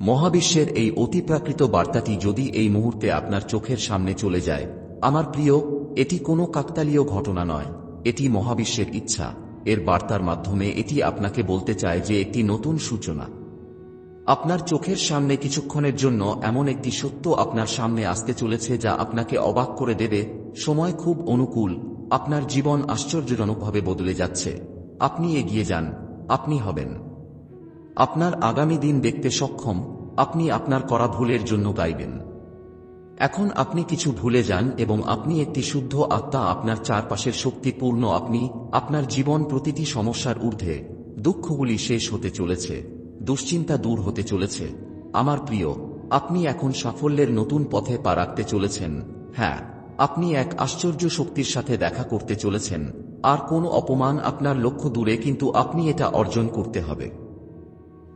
মহাবিশ্বের এই অতিপ্রাকৃত বার্তাটি যদি এই মুহূর্তে আপনার চোখের সামনে চলে যায়, আমার প্রিয়, এটি কোনো কাকতালীয় ঘটনা নয়, এটি মহাবিশ্বের ইচ্ছা। এর বার্তার মাধ্যমে এটি আপনাকে বলতে চায় যে একটি নতুন সূচনা। আপনার চোখের সামনে কিছুক্ষণের জন্য এমন একটি সত্য আপনার সামনে আসতে চলেছে যা আপনাকে অবাক করে দেবে, সময় খুব অনুকূল, আপনার জীবন আশ্চর্যজনকভাবে বদলে যাচ্ছে। আপনি এগিয়ে যান, আপনি হবেন। আপনার আগামী দিন দেখতে সক্ষম, আপনি আপনার করা ভুলের জন্য গাইবেন। এখন আপনি কিছু ভুলে যান এবং আপনি একটি শুদ্ধ আত্মা আপনার চারপাশের শক্তিপূর্ণ আপনি, আপনার জীবন প্রতিটি সমস্যার ঊর্ধ্বে। দুঃখগুলি শেষ হতে চলেছে, দুশ্চিন্তা দূর হতে চলেছে। আমার প্রিয়, আপনি এখন সাফল্যের নতুন পথে পা রাখতে চলেছেন। হ্যাঁ আপনি এক আশ্চর্য শক্তির সাথে দেখা করতে চলেছেন। আর কোনো অপমান আপনার লক্ষ্য দূরে কিন্তু আপনি এটা অর্জন করতে হবে।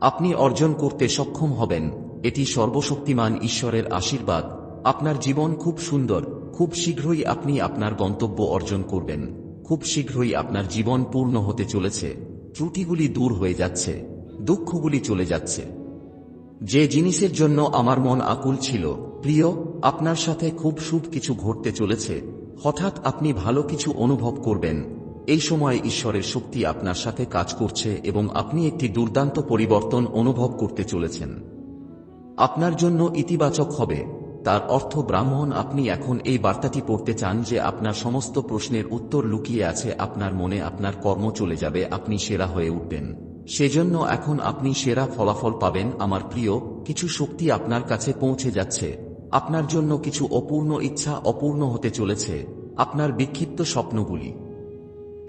আপনি অর্জন করতে সক্ষম হবেন। এটি সর্বশক্তিমান ঈশ্বরের আশীর্বাদ। আপনার জীবন খুব সুন্দর। খুব শীঘ্রই আপনি আপনার গন্তব্য অর্জন করবেন। খুব শীঘ্রই আপনার জীবন পূর্ণ হতে চলেছে। ত্রুটিগুলি দূর হয়ে যাচ্ছে। দুঃখগুলি চলে যাচ্ছে। যে জিনিসের জন্য আমার মন আকুল ছিল, প্রিয়, আপনার সাথে খুব শুভ কিছু ঘটতে চলেছে। হঠাৎ আপনি ভালো কিছু অনুভব করবেন। এই সময় ঈশ্বরের শক্তি আপনার সাথে কাজ করছে এবং আপনি একটি দুর্দান্ত পরিবর্তন অনুভব করতে চলেছেন। আপনার জন্য ইতিবাচক হবে। তার অর্থ ব্রাহ্মণ, আপনি এখন এই বার্তাটি পড়তে চান যে আপনার সমস্ত প্রশ্নের উত্তর লুকিয়ে আছে, আপনার মনে আপনার কর্ম চলে যাবে, আপনি সেরা হয়ে উঠবেন। সেজন্য এখন আপনি সেরা ফলাফল পাবেন। আমার প্রিয়, কিছু শক্তি আপনার কাছে পৌঁছে যাচ্ছে। আপনার জন্য কিছু অপূর্ণ ইচ্ছা অপূর্ণ হতে চলেছে। আপনার বিক্ষিপ্ত স্বপ্নগুলি।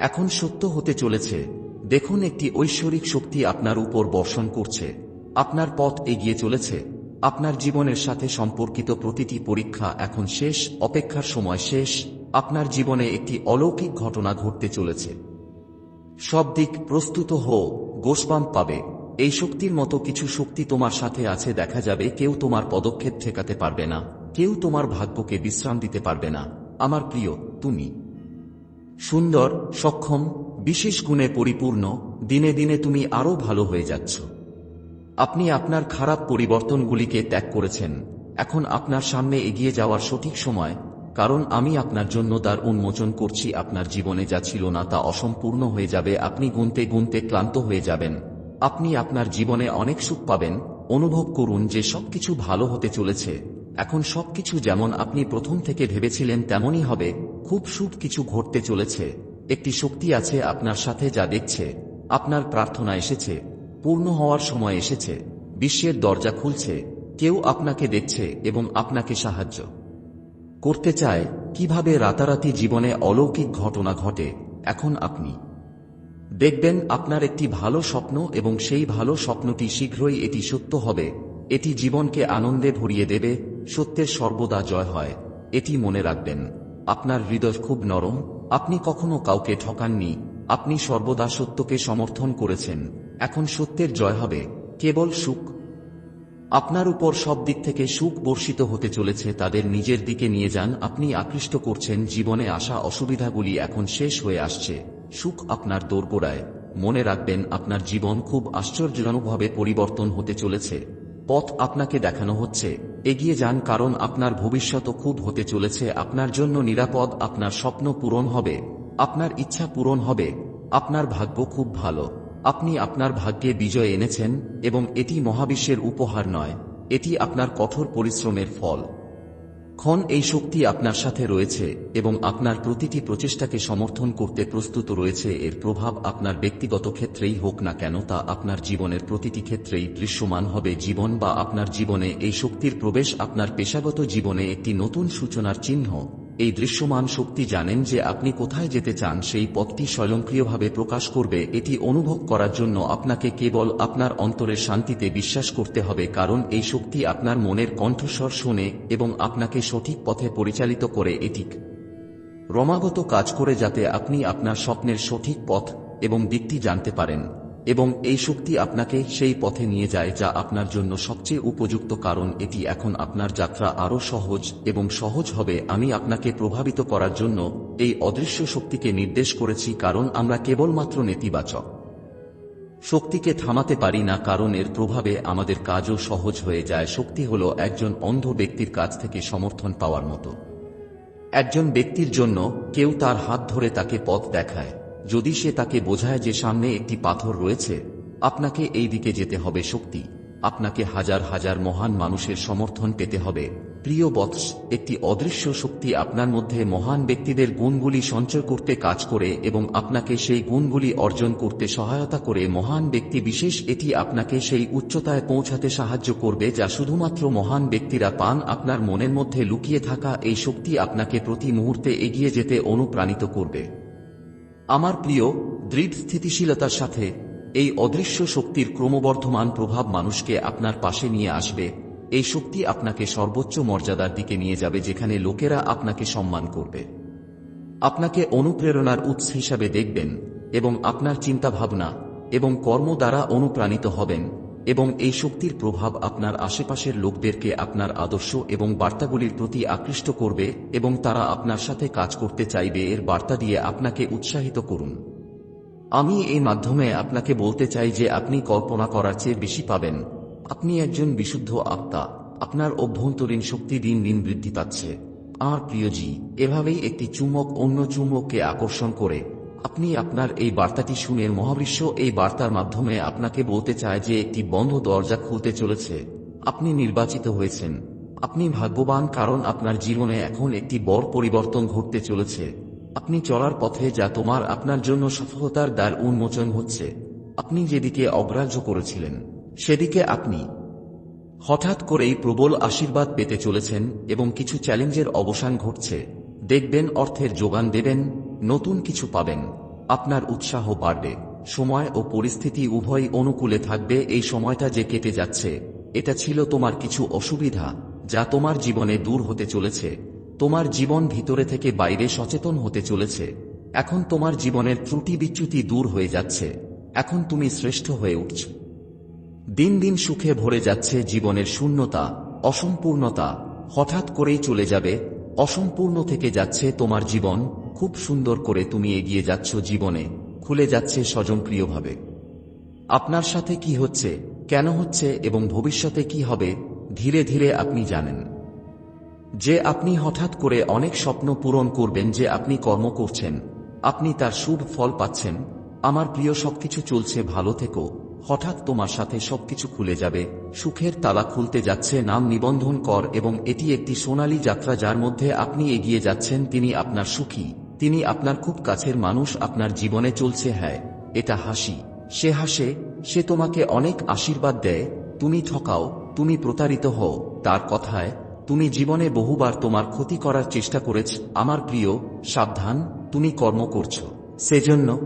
এখন সত্য হতে চলেছে। দেখুন একটি ঐশ্বরিক শক্তি আপনার উপর বর্ষণ করছে। আপনার পথ এগিয়ে চলেছে। আপনার জীবনের সাথে সম্পর্কিত প্রতিটি পরীক্ষা এখন শেষ, অপেক্ষার সময় শেষ। আপনার জীবনে একটি অলৌকিক ঘটনা ঘটতে চলেছে। সব দিক প্রস্তুত হো গোসবাম পাবে। এই শক্তির মতো কিছু শক্তি তোমার সাথে আছে, দেখা যাবে কেউ তোমার পদক্ষেপ ঠেকাতে পারবে না। কেউ তোমার ভাগ্যকে বিশ্রাম দিতে পারবে না। আমার প্রিয়, তুমি। সুন্দর, সক্ষম, বিশেষ গুণে পরিপূর্ণ, দিনে দিনে তুমি আরও ভালো হয়ে যাচ্ছ। আপনি আপনার খারাপ পরিবর্তনগুলিকে ত্যাগ করেছেন। এখন আপনার সামনে এগিয়ে যাওয়ার সঠিক সময়, কারণ আমি আপনার জন্য তার উন্মোচন করছি। আপনার জীবনে যা ছিল না তা অসম্পূর্ণ হয়ে যাবে। আপনি গুনতে গুনতে ক্লান্ত হয়ে যাবেন। আপনি আপনার জীবনে অনেক সুখ পাবেন। অনুভব করুন যে সবকিছু ভালো হতে চলেছে। এখন সবকিছু যেমন আপনি প্রথম থেকে ভেবেছিলেন, তেমনই হবে। খুব সুখ কিছু ঘটতে চলেছে। একটি শক্তি আছে আপনার সাথে যা দেখছে। আপনার প্রার্থনা এসেছে। পূর্ণ হওয়ার সময় এসেছে। বিশ্বের দরজা খুলছে। কেউ আপনাকে দেখছে এবং আপনাকে সাহায্য করতে চায়। কীভাবে রাতারাতি জীবনে অলৌকিক ঘটনা ঘটে, এখন আপনি দেখবেন আপনার একটি ভালো স্বপ্ন এবং সেই ভালো স্বপ্নটি শীঘ্রই এটি সত্য হবে। এটি জীবনকে আনন্দে ভরিয়ে দেবে। সত্যের সর্বদা জয় হয়। এটি মনে রাখবেন। আপনার হৃদয় খুব নরম, আপনি কখনো কাউকে ঠকাননি, আপনি সর্বদা সত্যকে সমর্থন করেছেন, এখন সত্যের জয় হবে, কেবল সুখ। আপনার উপর সব দিক থেকে সুখ বর্ষিত হতে চলেছে, তাদের নিজের দিকে নিয়ে যান, আপনি আকৃষ্ট করছেন, জীবনে আসা অসুবিধাগুলি এখন শেষ হয়ে আসছে, সুখ আপনার দোরগোড়ায়। মনে রাখবেন, আপনার জীবন খুব আশ্চর্যজনকভাবে পরিবর্তন হতে চলেছে। পথ আপনাকে দেখানো হচ্ছে। এগিয়ে যান কারণ আপনার ভবিষ্যৎ খুব হতে চলেছে। আপনার জন্য নিরাপদ, আপনার স্বপ্ন পূরণ হবে। আপনার ইচ্ছা পূরণ হবে। আপনার ভাগ্য খুব ভালো। আপনি আপনার ভাগ্যে বিজয় এনেছেন এবং এটি মহাবিশ্বের উপহার নয়। এটি আপনার কঠোর পরিশ্রমের ফল। ক্ষণ এই শক্তি আপনার সাথে রয়েছে এবং আপনার প্রতিটি প্রচেষ্টাকে সমর্থন করতে প্রস্তুত রয়েছে। এর প্রভাব আপনার ব্যক্তিগত ক্ষেত্রেই হোক না কেন, তা আপনার জীবনের প্রতিটি ক্ষেত্রেই দৃশ্যমান হবে। জীবন বা আপনার জীবনে এই শক্তির প্রবেশ আপনার পেশাগত জীবনে একটি নতুন সূচনার চিহ্ন। এই দৃশ্যমান শক্তি জানেন যে আপনি কোথায় যেতে চান, সেই পথটি স্বয়ংক্রিয়ভাবে প্রকাশ করবে। এটি অনুভব করার জন্য আপনাকে কেবল আপনার অন্তরের শান্তিতে বিশ্বাস করতে হবে, কারণ এই শক্তি আপনার মনের কণ্ঠস্বর শোনে এবং আপনাকে সঠিক পথে পরিচালিত করে। এটি রমাগত কাজ করে যাতে আপনি আপনার স্বপ্নের সঠিক পথ এবং দিকটি জানতে পারেন। এবং এই শক্তি আপনাকে সেই পথে নিয়ে যায় যা আপনার জন্য সবচেয়ে উপযুক্ত কারণ। এটি এখন আপনার যাত্রা আরও সহজ এবং সহজ হবে। আমি আপনাকে প্রভাবিত করার জন্য এই অদৃশ্য শক্তিকে নির্দেশ করেছি কারণ আমরা কেবলমাত্র নেতিবাচক শক্তিকে থামাতে পারি না। কারণ এর প্রভাবে আমাদের কাজও সহজ হয়ে যায়। শক্তি হল একজন অন্ধ ব্যক্তির কাছ থেকে সমর্থন পাওয়ার মতো। একজন ব্যক্তির জন্য কেউ তার হাত ধরে তাকে পথ দেখায়। যদি সে তাকে বোঝায় যে সামনে একটি পাথর রয়েছে, আপনাকে এই দিকে যেতে হবে শক্তি। আপনাকে হাজার হাজার মহান মানুষের সমর্থন পেতে হবে। প্রিয় বৎস, একটি অদৃশ্য শক্তি আপনার মধ্যে মহান ব্যক্তিদের গুণগুলি সঞ্চয় করতে কাজ করে এবং আপনাকে সেই গুণগুলি অর্জন করতে সহায়তা করে মহান ব্যক্তি বিশেষ এটি আপনাকে সেই উচ্চতায় পৌঁছাতে সাহায্য করবে যা শুধুমাত্র মহান ব্যক্তিরা পান। আপনার মনের মধ্যে লুকিয়ে থাকা এই শক্তি আপনাকে প্রতি মুহূর্তে এগিয়ে যেতে অনুপ্রাণিত করবে। আমার প্রিয়, দৃঢ় স্থিতিশীলতার সাথে এই অদৃশ্য শক্তির ক্রমবর্ধমান প্রভাব মানুষকে আপনার পাশে নিয়ে আসবে। এই শক্তি আপনাকে সর্বোচ্চ মর্যাদার দিকে নিয়ে যাবে যেখানে লোকেরা আপনাকে সম্মান করবে। আপনাকে অনুপ্রেরণার উৎস হিসাবে দেখবেন এবং আপনার চিন্তাভাবনা এবং কর্ম দ্বারা অনুপ্রাণিত হবেন। এবং এই শক্তির প্রভাব আপনার আশেপাশের লোকদেরকে আপনার আদর্শ এবং বার্তাগুলির প্রতি আকৃষ্ট করবে এবং তারা আপনার সাথে কাজ করতে চাইবে এর বার্তা দিয়ে আপনাকে উৎসাহিত করুন। আমি এই মাধ্যমে আপনাকে বলতে চাই যে আপনি কল্পনা করার চেয়ে বেশি পাবেন। আপনি একজন বিশুদ্ধ আত্মা। আপনার অভ্যন্তরীণ শক্তি দিন দিন বৃদ্ধি পাচ্ছে। আমার প্রিয়জি, এভাবেই একটি চুম্বক অন্য চুম্বককে আকর্ষণ করে। আপনি আপনার এই বার্তাটি শুনে মহাবিশ্ব এই বার্তার মাধ্যমে আপনাকে বলতে চায় যে একটি বন্ধ দরজা খুলতে চলেছে। আপনি নির্বাচিত হয়েছেন। আপনি ভাগ্যবান কারণ আপনার জীবনে এখন একটি বড় পরিবর্তন ঘটতে চলেছে। আপনি চলার পথে যা তোমার আপনার জন্য সফলতার দ্বার উন্মোচন হচ্ছে। আপনি যেদিকে অগ্রাহ্য করেছিলেন, সেদিকে আপনি। হঠাৎ করেই প্রবল আশীর্বাদ পেতে চলেছেন এবং কিছু চ্যালেঞ্জের অবসান ঘটছে। দেখবেন অর্থের যোগান দেবেন নতুন কিছু পাবেন। আপনার উৎসাহ বাড়বে। সময় ও পরিস্থিতি উভয়ই অনুকূলে থাকবে এই সময়টা যে কেটে যাচ্ছে। এটা ছিল তোমার কিছু অসুবিধা, যা তোমার জীবনে দূর হতে চলেছে। তোমার জীবন ভিতরে থেকে বাইরে সচেতন হতে চলেছে। এখন তোমার জীবনের ত্রুটি বিচ্যুতি দূর হয়ে যাচ্ছে। এখন তুমি শ্রেষ্ঠ হয়ে উঠছ। দিন দিন সুখে ভরে যাচ্ছে জীবনের শূন্যতা, অসম্পূর্ণতা। হঠাৎ করেই চলে যাবে, অসম্পূর্ণ থেকে যাচ্ছে তোমার জীবন খুব সুন্দর করে তুমি এগিয়ে যাচ্ছ জীবনে, খুলে যাচ্ছে স্বজনপ্রিয়ভাবে। আপনার সাথে কি হচ্ছে, কেন হচ্ছে এবং ভবিষ্যতে কি হবে, ধীরে ধীরে আপনি জানেন। যে আপনি হঠাৎ করে অনেক স্বপ্ন পূরণ করবেন, যে আপনি কর্ম করছেন, আপনি তার শুভ ফল পাচ্ছেন, আমার প্রিয়, সবকিছু চলছে, ভালো থেকো, হঠাৎ তোমার সাথে সবকিছু খুলে যাবে, সুখের তালা খুলতে যাচ্ছে, নাম নিবন্ধন কর এবং এটি একটি সোনালী যাত্রা যার মধ্যে আপনি এগিয়ে যাচ্ছেন, তিনি আপনার সুখী। তিনি আপনার খুব কাছের মানুষ আপনার জীবনে চলছে হ্যাঁ এটা হাসি। সে হাসে, সে তোমাকে অনেক আশীর্বাদ দেয়, তুমি ঠকাও, তুমি প্রতারিত হও। তার কথায়, তুমি জীবনে বহুবার তোমার ক্ষতি করার চেষ্টা করেছ, আমার প্রিয়, সাবধান, তুমি কর্ম করছ। সেজন্য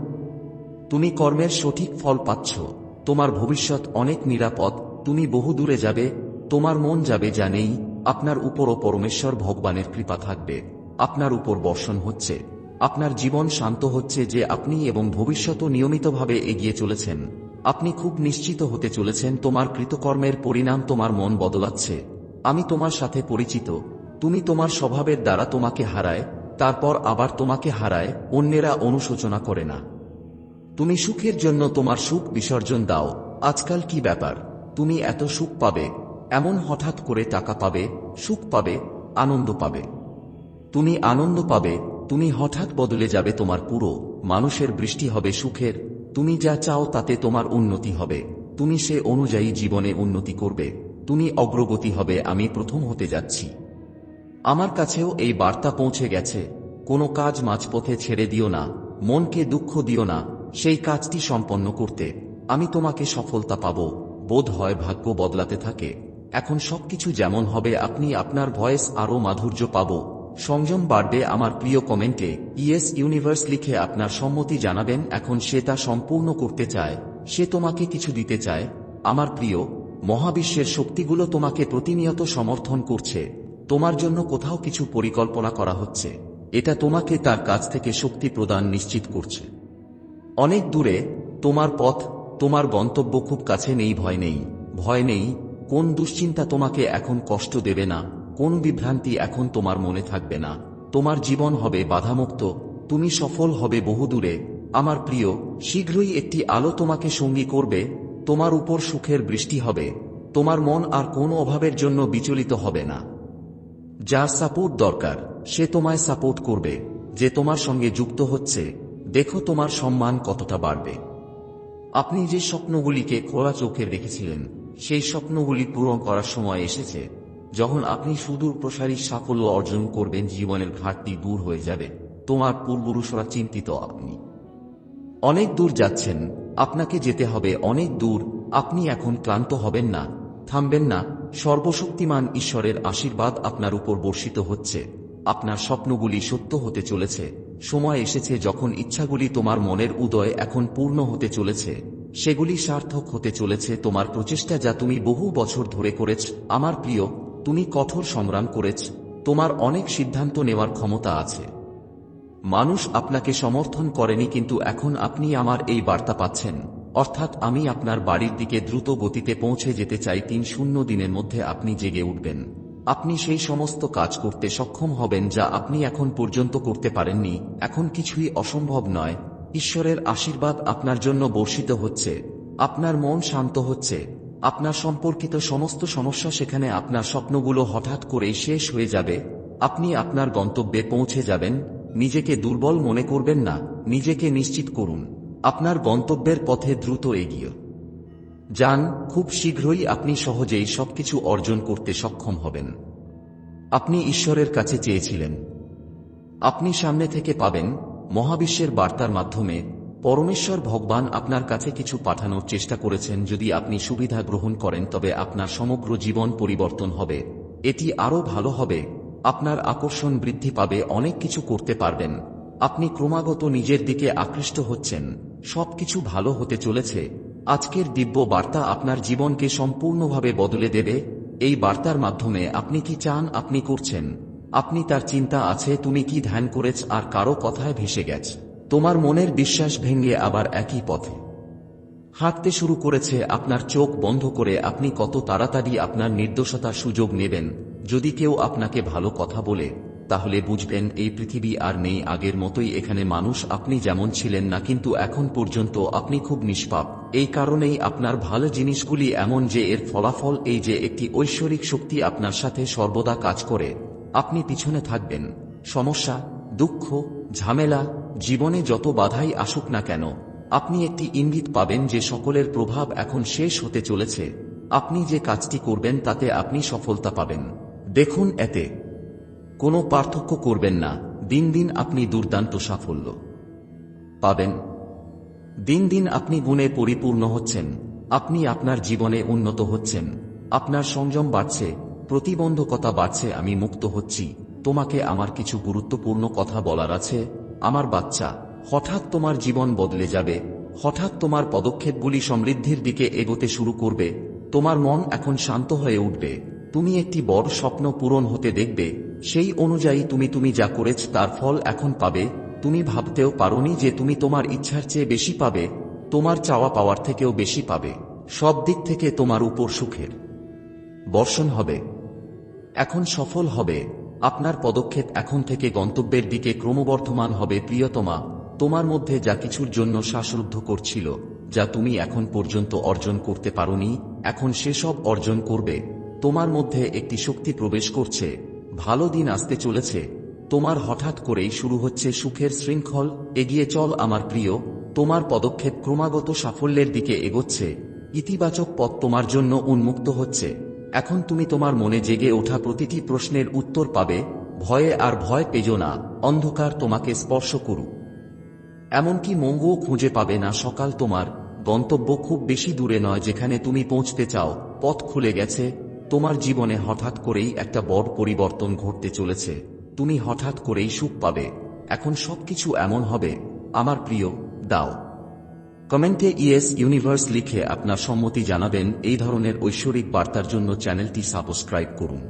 তুমি কর্মের সঠিক ফল পাচ্ছ। তোমার ভবিষ্যৎ অনেক নিরাপদ, তুমি বহু দূরে যাবে, তোমার মন যাবে যা নেই, আপনার উপরও পরমেশ্বর ভগবানের কৃপা থাকবে, আপনার উপর বর্ষণ হচ্ছে। আপনার জীবন শান্ত হচ্ছে যে আপনি এবং ভবিষ্যৎও নিয়মিতভাবে এগিয়ে চলেছেন। আপনি খুব নিশ্চিত হতে চলেছেন তোমার কৃতকর্মের পরিণাম তোমার মন বদলাচ্ছে। আমি তোমার সাথে পরিচিত। তুমি তোমার স্বভাবের দ্বারা তোমাকে হারায়, তারপর আবার তোমাকে হারায়, অন্যেরা অনুশোচনা করে না। তুমি সুখের জন্য তোমার সুখ বিসর্জন দাও। আজকাল কি ব্যাপার? তুমি এত সুখ পাবে। এমন হঠাৎ করে টাকা পাবে, সুখ পাবে, আনন্দ পাবে। তুমি আনন্দ পাবে তুমি হঠাৎ বদলে যাবে তোমার পুরো, মানুষের বৃষ্টি হবে সুখের, তুমি যা চাও তাতে তোমার উন্নতি হবে, তুমি সে অনুযায়ী জীবনে উন্নতি করবে, তুমি অগ্রগতি হবে, আমি প্রথম হতে যাচ্ছি। আমার কাছেও এই বার্তা পৌঁছে গেছে, কোনো কাজ মাঝপথে ছেড়ে দিও না, মনকে দুঃখ দিও না, সেই কাজটি সম্পন্ন করতে, আমি তোমাকে সফলতা পাব, বোধ হয় ভাগ্য বদলাতে থাকে, এখন সবকিছু যেমন হবে, আপনি আপনার ভয়েস আরও মাধুর্য পাব। সংযম বাড়বে আমার প্রিয় কমেন্টে, ইয়েস ইউনিভার্স লিখে আপনার সম্মতি জানাবেন, এখন সে তা সম্পূর্ণ করতে চায়। সে তোমাকে কিছু দিতে চায়। আমার প্রিয়, মহাবিশ্বের শক্তিগুলো তোমাকে প্রতিনিয়ত সমর্থন করছে। তোমার জন্য কোথাও কিছু পরিকল্পনা করা হচ্ছে। এটা তোমাকে তার কাছ থেকে শক্তি প্রদান নিশ্চিত করছে। অনেক দূরে, তোমার পথ, তোমার গন্তব্য খুব কাছে নেই, ভয় নেই। ভয় নেই, কোন দুশ্চিন্তা তোমাকে এখন কষ্ট দেবে না। কোন বিভ্রান্তি এখন তোমার মনে থাকবে না। তোমার জীবন হবে বাধামুক্ত, তুমি সফল হবে বহুদূরে। আমার প্রিয়, শীঘ্রই একটি আলো তোমাকে সঙ্গী করবে, তোমার উপর সুখের বৃষ্টি হবে। তোমার মন আর কোন অভাবের জন্য বিচলিত হবে না। যার সাপোর্ট দরকার, সে তোমায় সাপোর্ট করবে, যে তোমার সঙ্গে যুক্ত হচ্ছে। দেখো তোমার সম্মান কতটা বাড়বে। আপনি যে স্বপ্নগুলিকে খোলা চোখে রেখেছিলেন, সেই স্বপ্নগুলি পূরণ করার সময় এসেছে। যখন আপনি সুদূর প্রসারী সাফল্য অর্জন করবেন, জীবনের ঘাটতি দূর হয়ে যাবে। তোমার পূর্বপুরুষরা চিন্তিত আপনি। অনেক দূর যাচ্ছেন, আপনাকে যেতে হবে। অনেক দূর, আপনি এখন ক্লান্ত হবেন না, থামবেন না। সর্বশক্তিমান ঈশ্বরের আশীর্বাদ আপনার উপর বর্ষিত হচ্ছে। আপনার স্বপ্নগুলি সত্য হতে চলেছে। সময় এসেছে যখন ইচ্ছাগুলি তোমার মনের উদয় এখন পূর্ণ হতে চলেছে। সেগুলি সার্থক হতে চলেছে। তোমার প্রচেষ্টা যা তুমি বহু বছর ধরে করেছ, আমার প্রিয় তুমি কঠোর সংগ্রাম করেছ, তোমার অনেক সিদ্ধান্ত নেওয়ার ক্ষমতা আছে। মানুষ আপনাকে সমর্থন করেনি কিন্তু এখন আপনি আমার এই বার্তা পাচ্ছেন, অর্থাৎ আমি আপনার বাড়ির দিকে দ্রুত গতিতে পৌঁছে যেতে চাই তিন শূন্য দিনের মধ্যে আপনি জেগে উঠবেন। আপনি সেই সমস্ত কাজ করতে সক্ষম হবেন যা আপনি এখন পর্যন্ত করতে পারেননি, এখন কিছুই অসম্ভব নয়। ঈশ্বরের আশীর্বাদ আপনার জন্য বর্ষিত হচ্ছে, আপনার মন শান্ত হচ্ছে। আপনার সম্পর্কিত সমস্ত সমস্যা সেখানে আপনার স্বপ্নগুলো হঠাৎ করেই শেষ হয়ে যাবে। আপনি আপনার গন্তব্যে পৌঁছে যাবেন। নিজেকে দুর্বল মনে করবেন না। নিজেকে নিশ্চিত করুন। আপনার গন্তব্যের পথে দ্রুত এগিয়ে। যান, খুব শীঘ্রই আপনি সহজেই সবকিছু অর্জন করতে সক্ষম হবেন। আপনি ঈশ্বরের কাছে চেয়েছিলেন। আপনি সামনে থেকে পাবেন মহাবিশ্বের বার্তার মাধ্যমে পরমেশ্বর ভগবান আপনার কাছে কিছু পাঠানোর চেষ্টা করেছেন যদি আপনি সুবিধা গ্রহণ করেন, তবে আপনার সমগ্র জীবন পরিবর্তন হবে। এটি আরও ভালো হবে। আপনার আকর্ষণ বৃদ্ধি পাবে, অনেক কিছু করতে পারবেন। আপনি ক্রমাগত নিজের দিকে আকৃষ্ট হচ্ছেন। সবকিছু ভালো হতে চলেছে। আজকের দিব্য বার্তা আপনার জীবনকে সম্পূর্ণভাবে বদলে দেবে। এই বার্তার মাধ্যমে আপনি কি চান, আপনি করছেন। আপনি তার চিন্তা আছে, তুমি কি ধ্যান করেছ, আর কারও কথায় ভেসে গেছ। তোমার মনের বিশ্বাস ভেঙে আবার একই পথে। হাঁটতে শুরু করেছে আপনার চোখ বন্ধ করে আপনি কত তাড়াতাড়ি আপনার নির্দোষতার সুযোগ নেবেন। যদি কেউ আপনাকে ভালো কথা বলে, তাহলে বুঝবেন এই পৃথিবী আর নেই আগের মতোই এখানে মানুষ আপনি যেমন ছিলেন না, কিন্তু এখন পর্যন্ত আপনি খুব নিষ্পাপ। এই কারণেই আপনার ভালো জিনিসগুলি এমন যে এর ফলাফল এই যে একটি ঐশ্বরিক শক্তি আপনার সাথে সর্বদা কাজ করে। আপনি পিছনে থাকবেন। সমস্যা? দুঃখ, ঝামেলা, জীবনে যত বাধাই আসুক না কেন, আপনি একটি ইঙ্গিত পাবেন যে সকলের প্রভাব এখন শেষ হতে চলেছে। আপনি যে কাজটি করবেন তাতে আপনি সফলতা পাবেন। দেখুন এতে। কোনো পার্থক্য করবেন না। দিন দিন আপনি দুর্দান্ত সাফল্য পাবেন। দিন দিন আপনি গুণে পরিপূর্ণ হচ্ছেন। আপনি আপনার জীবনে উন্নত হচ্ছেন। আপনার সংযম বাড়ছে। প্রতিবন্ধকতা বাড়ছে। আমি মুক্ত হচ্ছি। তোমাকে আমার কিছু গুরুত্বপূর্ণ কথা বলার আছে, আমার বাচ্চা, হঠাৎ তোমার জীবন বদলে যাবে, হঠাৎ তোমার পদক্ষেপগুলি সমৃদ্ধির দিকে এগোতে শুরু করবে, তোমার মন এখন শান্ত হয়ে উঠবে, তুমি একটি বড় স্বপ্ন পূরণ হতে দেখবে, সেই অনুযায়ী তুমি তুমি যা করেছ তার ফল এখন পাবে, তুমি ভাবতেও পারোনি যে তুমি তোমার ইচ্ছার চেয়ে বেশি পাবে, তোমার চাওয়া পাওয়ার থেকেও বেশি পাবে, সব দিক থেকে তোমার উপর সুখের বর্ষণ হবে, এখন সফল হবে। আপনার পদক্ষেপ এখন থেকে গন্তব্যের দিকে ক্রমবর্ধমান হবে, প্রিয়তমা। তোমার মধ্যে যা কিছুর জন্য শ্বাসরুদ্ধ করছিল, যা তুমি এখন পর্যন্ত অর্জন করতে পারোনি, এখন সেসব অর্জন করবে। তোমার মধ্যে একটি শক্তি প্রবেশ করছে। ভালো দিন আসতে চলেছে। তোমার হঠাৎ করেই শুরু হচ্ছে সুখের শৃঙ্খল। এগিয়ে চল আমার প্রিয়। তোমার পদক্ষেপ ক্রমাগত সাফল্যের দিকে এগোচ্ছে। ইতিবাচক পথ তোমার জন্য উন্মুক্ত হচ্ছে। এখন তুমি তোমার মনে জেগে ওঠা প্রতিটি প্রশ্নের উত্তর পাবে, ভয়ে আর ভয় পেজো না, অন্ধকার তোমাকে স্পর্শ করুক। এমনকি মঙ্গও খুঁজে পাবে না সকাল তোমার, গন্তব্য খুব বেশি দূরে নয় যেখানে তুমি পৌঁছতে চাও, পথ খুলে গেছে, তোমার জীবনে হঠাৎ করেই একটা বড় পরিবর্তন ঘটতে চলেছে, তুমি হঠাৎ করেই সুখ পাবে, এখন সবকিছু এমন হবে, আমার প্রিয়, দাও। কমেন্টে ইয়েস ইউনিভার্স লিখে আপনার সম্মতি জানাবেন এই ধরনের ঐশ্বরিক বার্তার জন্য চ্যানেলটি সাবস্ক্রাইব করুন।